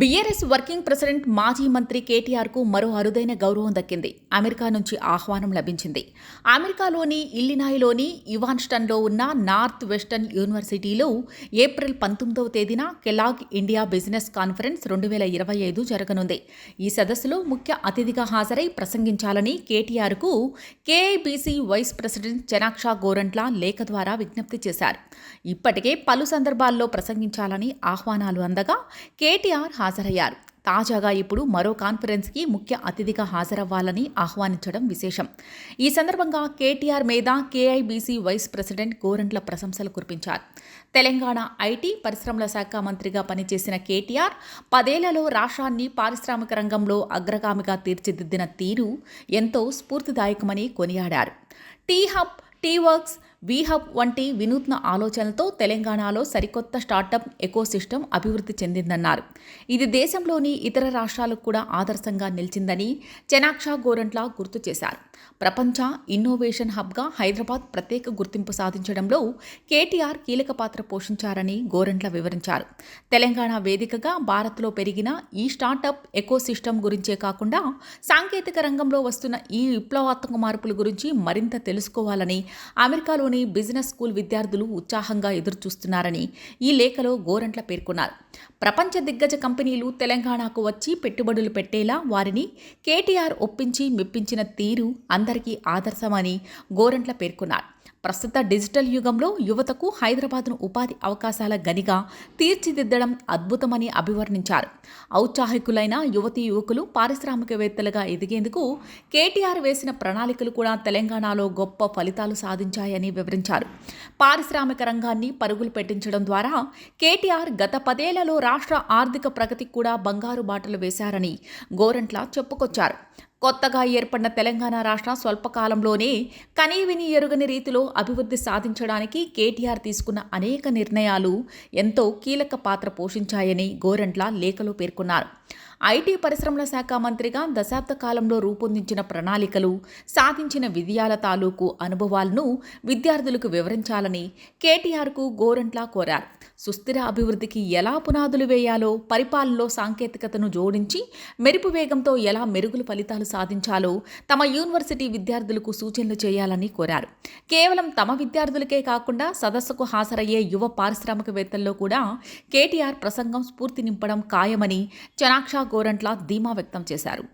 BRS working president మాజీ మంత్రి కేటీఆర్కు మరో అరుదైన గౌరవం దక్కింది. అమెరికా నుంచి ఆహ్వానం లభించింది. అమెరికాలోని ఇల్లినాయిలోని ఇవాన్స్టన్లో ఉన్న నార్త్ వెస్టర్న్ యూనివర్సిటీలో ఏప్రిల్ పంతొమ్మిదవ తేదీన కెలాగ్ ఇండియా బిజినెస్ కాన్ఫరెన్స్ రెండు వేల ఇరవై ఐదు జరగనుంది. ఈ సదస్సులో ముఖ్య అతిథిగా హాజరై ప్రసంగించాలని కేటీఆర్కు కేఐబీసీ వైస్ ప్రెసిడెంట్ చెనాక్షా గోరంట్ల లేఖ ద్వారా విజ్ఞప్తి చేశారు. ఇప్పటికే పలు సందర్భాల్లో ప్రసంగించాలని ఆహ్వానాలు అందగా కేటీఆర్ హాజరయ్యారు. తాజాగా ఇప్పుడు మరో కాన్ఫరెన్స్కి ముఖ్య అతిథిగా హాజరవ్వాలని ఆహ్వానించడం విశేషం. ఈ సందర్భంగా కేటీఆర్ మీద కేఐబీసీ వైస్ ప్రెసిడెంట్ గోరంట్ల ప్రశంసలు కురిపించారు. తెలంగాణ ఐటీ పరిశ్రమల శాఖ మంత్రిగా పనిచేసిన కేటీఆర్ పదేళ్ళలో రాష్ట్రాన్ని పారిశ్రామిక రంగంలో అగ్రగామిగా తీర్చిదిద్దిన తీరు ఎంతో స్ఫూర్తిదాయకమని కొనియాడారు. టీ హబ్ టీ వర్క్స్ వీహబ్ వంటి వినూత్న ఆలోచనలతో తెలంగాణలో సరికొత్త స్టార్టప్ ఎకోసిస్టమ్ అభివృద్ధి చెందిందన్నారు. ఇది దేశంలోని ఇతర రాష్ట్రాలకు కూడా ఆదర్శంగా నిలిచిందని చెనాక్ష గోరంట్ల గుర్తు చేశారు. ప్రపంచ ఇన్నోవేషన్ హబ్గా హైదరాబాద్ ప్రత్యేక గుర్తింపు సాధించడంలో కేటీఆర్ కీలక పాత్ర పోషించారని గోరంట్ల వివరించారు. తెలంగాణ వేదికగా భారత్లో పెరిగిన ఈ స్టార్టప్ ఎకోసిస్టమ్ గురించే కాకుండా సాంకేతిక రంగంలో వస్తున్న ఈ విప్లవాత్మక మార్పుల గురించి మరింత తెలుసుకోవాలని అమెరికాలోని బిజినెస్ స్కూల్ విద్యార్థులు ఉత్సాహంగా ఎదురుచూస్తున్నారని ఈ లేఖలో గోరంట్ల పేర్కొన్నారు. ప్రపంచ దిగ్గజ కంపెనీలు తెలంగాణకు వచ్చి పెట్టుబడులు పెట్టేలా వారిని కేటీఆర్ ఒప్పించి మెప్పించిన తీరు అందరికీ ఆదర్శమని గోరంట్ల పేర్కొన్నారు. ప్రస్తుత డిజిటల్ యుగంలో యువతకు హైదరాబాద్ను ఉపాధి అవకాశాల గనిగా తీర్చిదిద్దడం అద్భుతమని అభివర్ణించారు. ఔత్సాహికులైన యువతీ యువకులు పారిశ్రామికవేత్తలుగా ఎదిగేందుకు కేటీఆర్ వేసిన ప్రణాళికలు కూడా తెలంగాణలో గొప్ప ఫలితాలు సాధించాయని వివరించారు. పారిశ్రామిక రంగాన్ని పరుగులు పెట్టించడం ద్వారా కేటీఆర్ గత పదేళ్ళలో రాష్ట్ర ఆర్థిక ప్రగతికి కూడా బంగారు బాటలు వేశారని గోరంట్ల చెప్పుకొచ్చారు. కొత్తగా ఏర్పడిన తెలంగాణ రాష్ట్ర స్వల్పకాలంలోనే కనీవిని ఎరుగని రీతిలో అభివృద్ధి సాధించడానికి కేటీఆర్ తీసుకున్న అనేక నిర్ణయాలు ఎంతో కీలక పాత్ర పోషించాయని గోరంట్ల లేఖలో పేర్కొన్నారు. ఐటీ పరిశ్రమల శాఖ మంత్రిగా దశాబ్ద కాలంలో రూపొందించిన ప్రణాళికలు సాధించిన విజయాల తాలూకు అనుభవాలను విద్యార్థులకు వివరించాలని కేటీఆర్కు గోరంట్లా కోరారు. సుస్థిర అభివృద్ధికి ఎలా పునాదులు వేయాలో పరిపాలనలో సాంకేతికతను జోడించి మెరుపు వేగంతో ఎలా మెరుగులు ఫలితాలు సాధించాలో తమ యూనివర్సిటీ విద్యార్థులకు సూచనలు చేయాలని కోరారు. కేవలం తమ విద్యార్థులకే కాకుండా సదస్సుకు హాజరయ్యే యువ పారిశ్రామికవేత్తల్లో కూడా కేటీఆర్ ప్రసంగం స్ఫూర్తి నింపడం ఖాయమని చనాక్ష గోరంట్ల ధీమా వ్యక్తం చేశారు.